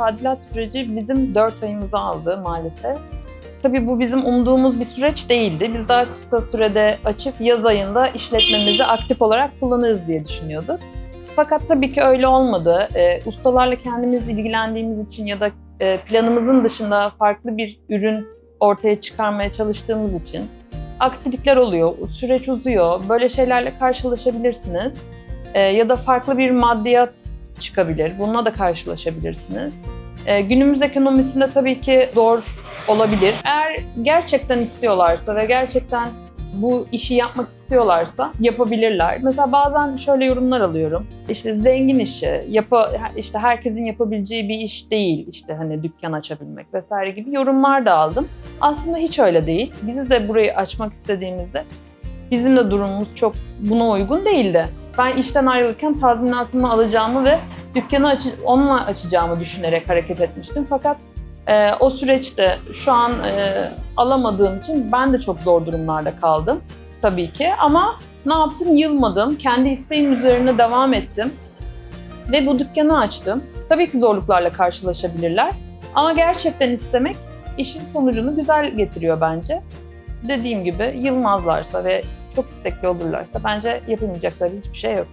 tadilat süreci bizim 4 ayımızı aldı maalesef. Tabii bu bizim umduğumuz bir süreç değildi. Biz daha kısa sürede açıp yaz ayında işletmemizi aktif olarak kullanırız diye düşünüyorduk. Fakat tabii ki öyle olmadı. Ee, ustalarla kendimiz ilgilendiğimiz için ya da e, planımızın dışında farklı bir ürün ortaya çıkarmaya çalıştığımız için aksilikler oluyor, süreç uzuyor. Böyle şeylerle karşılaşabilirsiniz. Ee, ya da farklı bir maddiyat çıkabilir. Bununla da karşılaşabilirsiniz. Ee, günümüz ekonomisinde tabii ki zor olabilir. Eğer gerçekten istiyorlarsa ve gerçekten bu işi yapmak istiyorlarsa yapabilirler. Mesela bazen şöyle yorumlar alıyorum. İşte zengin işi, yapa, işte herkesin yapabileceği bir iş değil. İşte hani dükkan açabilmek vesaire gibi yorumlar da aldım. Aslında hiç öyle değil. Biz de burayı açmak istediğimizde bizim de durumumuz çok buna uygun değildi. Ben işten ayrılırken tazminatımı alacağımı ve dükkanı aç onunla açacağımı düşünerek hareket etmiştim. Fakat e, o süreçte şu an e, alamadığım için ben de çok zor durumlarda kaldım tabii ki. Ama ne yaptım? Yılmadım. Kendi isteğim üzerine devam ettim. Ve bu dükkanı açtım. Tabii ki zorluklarla karşılaşabilirler. Ama gerçekten istemek işin sonucunu güzel getiriyor bence. Dediğim gibi yılmazlarsa ve çok istekli olurlarsa bence yapamayacakları hiçbir şey yok.